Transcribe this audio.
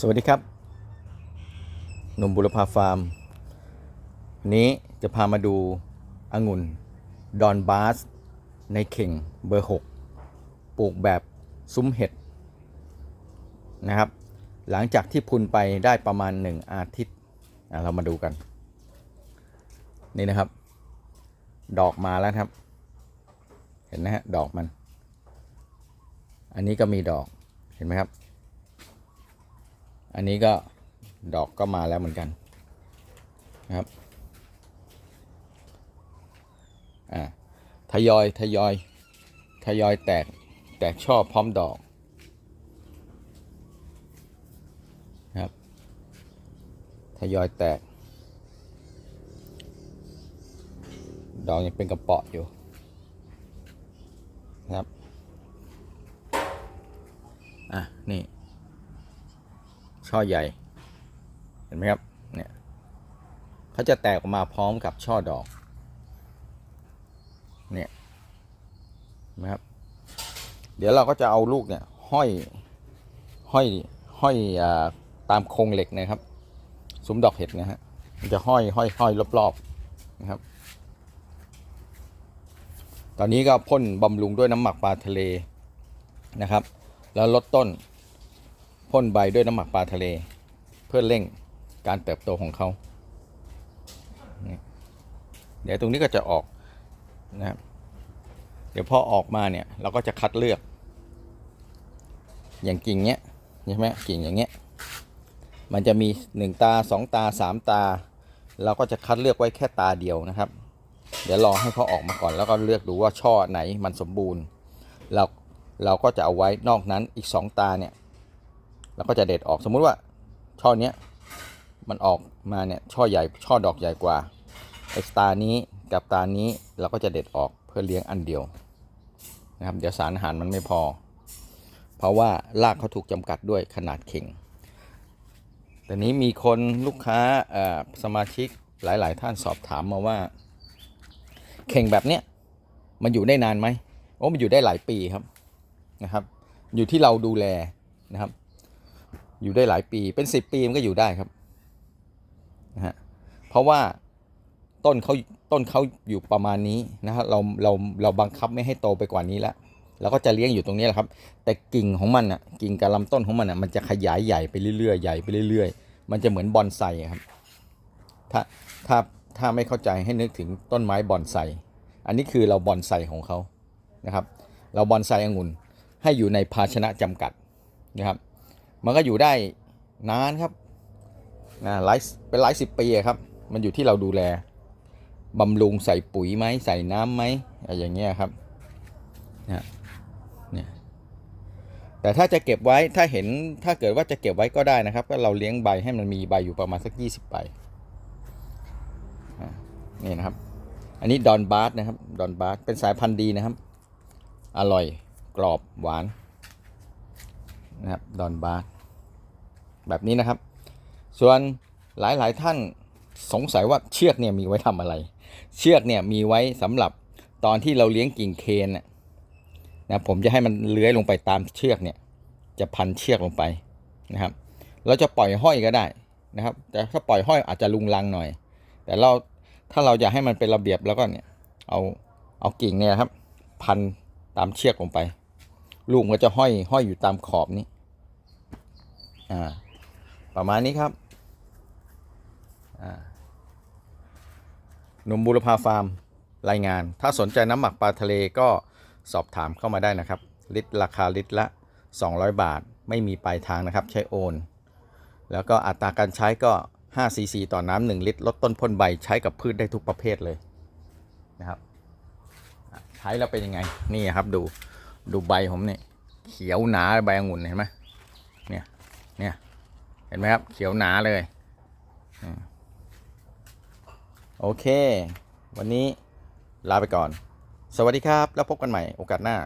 สวัสดีครับหนุ่มบุรพาฟาร์ม วันนี้จะพามาดูองุ่น ดอนบาส ในเข่งเบอร์ 6 ปลูกแบบซุ้มเห็ดนะครับ หลังจากที่พุนไปได้ประมาณ 1 อาทิตย์เรามาดูกัน นี่นะครับ ดอกมาแล้วครับ เห็นไหมฮะ ดอกมัน อันนี้ก็มีดอกเห็นไหมครับ อันนี้ก็ดอกก็มาแล้วเหมือนกันนะครับอ่าทยอยทยอยทยอยแตกแตกช่อพร้อมดอกนะครับทยอยแตก ดอกยังเป็นกระเปาะอยู่นะครับ อะ นี่ ช่อใหญ่ เห็นไหมครับ เนี่ยเขาจะแตกออกมาพร้อมกับช่อดอก เนี่ยนไหมครับ เดี๋ยวเราก็จะเอาลูกเนี่ยห้อย ห้อยห้อยอาตามโครงเหล็กนะครับ ซุ้มดอกเห็ดนะฮะ มันจะห้อยห้อยห้อยรอบๆนะครับ ตอนนี้ก็พ่นบำรุงด้วยน้ำหมักปลาทะเลนะครับ แล้วลดต้น พ่นใบด้วยน้ำหมักปลาทะเล เพื่อเร่งการเติบโตของเขาเดี๋ยวตรงนี้ก็จะออกนะครับเดี๋ยวพอออกมาเนี่ยเราก็จะคัดเลือก อย่างกิ่งเนี้ยใช่ไหมกิ่งอย่างเงี้ยมันจะมีหนึ่งตาสองตาสามตา เราก็จะคัดเลือกไว้แค่ตาเดียวนะครับ เดี๋ยวรอให้เขาออกมาก่อนแล้วก็เลือกดูว่าช่อไหนมันสมบูรณ์เราเราก็จะเอาไว้นอกนั้นอีกสองตาเนี่ย เราก็จะเด็ดออกสมมุติว่าช่อเนี้ยมันออกมาเนี่ยช่อใหญ่ช่อดอกใหญ่กว่าไอ้ตานี้กับตานี้เราก็จะเด็ดออกเพื่อเลี้ยงอันเดียวนะครับเดี๋ยวสารอาหารมันไม่พอ เพราะว่ารากเขาถูกจำกัดด้วยขนาดเข่งแต่นี้มีคนลูกค้าสมาชิกหลาย ๆ ท่านสอบถามมาว่า เข่งแบบเนี้ยมันอยู่ได้นานไหมโอ้มันอยู่ได้หลายปีครับนะครับ อยู่ที่เราดูแลนะครับ อยู่ได้หลายปีเป็นสิบปีมันก็อยู่ได้ครับนะฮะเพราะว่าต้นเขาต้นเขาอยู่ประมาณนี้นะฮะเราเราเราบังคับไม่ให้โตไปกว่านี้แล้วเราก็จะเลี้ยงอยู่ตรงนี้แหละครับ แต่กิ่งของมันอะกิ่งกับลำต้นของมันอะมันจะขยายใหญ่ไปเรื่อยๆใหญ่ไปเรื่อยๆ มันจะเหมือนบอนไซครับถ้าถ้าถ้าไม่เข้าใจให้นึกถึงต้นไม้บอนไซอันนี้คือเราบอนไซของเขานะครับ เราบอนไซองุ่นให้อยู่ในภาชนะจำกัดนะครับ มันก็อยู่ได้นานครับนะหลายเป็นหลายสิบปีครับ มันอยู่ที่เราดูแลบำรุงใส่ปุ๋ยไหมใส่น้ำไหมอะไรอย่างเงี้ยครับนะเนี่ยแต่ถ้าจะเก็บไว้ถ้าเห็นถ้าเกิดว่าจะเก็บไว้ก็ได้นะครับ ก็เราเลี้ยงใบให้มันมีใบอยู่ประมาณสัก 20 ใบนี่นะครับ อันนี้ดอนบาร์สนะครับดอนบาร์สเป็นสายพันธุ์ดีนะครับ อร่อยกรอบหวานนะครับดอนบาร์ส แบบนี้นะครับ ส่วนหลายๆท่านสงสัยว่าเชือกเนี่ยมีไว้ทำอะไร เชือกเนี่ยมีไว้สำหรับตอนที่เราเลี้ยงกิ่งเคนนะผมจะให้มันเลื้อยลงไปตามเชือกเนี่ย จะพันเชือกลงไปนะครับ เราจะปล่อยห้อยก็ได้นะครับ แต่ถ้าปล่อยห้อยอาจจะลุงลังหน่อย แต่เราถ้าเราอยากให้มันเป็นระเบียบแล้วก็เนี่ยเอาเอากิ่งเนี่ยครับ พันตามเชือกลงไป ลูกก็จะห้อยห้อยอยู่ตามขอบนี้อ่า ประมาณนี้ครับหนุ่มบุรพาฟาร์มรายงาน ถ้าสนใจน้ำหมักปลาทะเลก็สอบถามเข้ามาได้นะครับ ลิตรราคาลิตรละ 200 บาท ไม่มีปลายทางนะครับ ใช้โอน แล้วก็อัตราการใช้ก็5ซีซีต่อน้ำ1ลิตร ลดต้นพ่นใบใช้กับพืชได้ทุกประเภทเลยนะครับ ใช้แล้วเป็นยังไง นี่ครับดู ดูใบผมเนี่ย เขียวหนาใบองุ่นเห็นไหมเนี่ย เนี่ย ห็นไหมครับ เขียวหนาเลย โอเค วันนี้ลาไปก่อน สวัสดีครับ แล้วพบกันใหม่โอกาสหน้า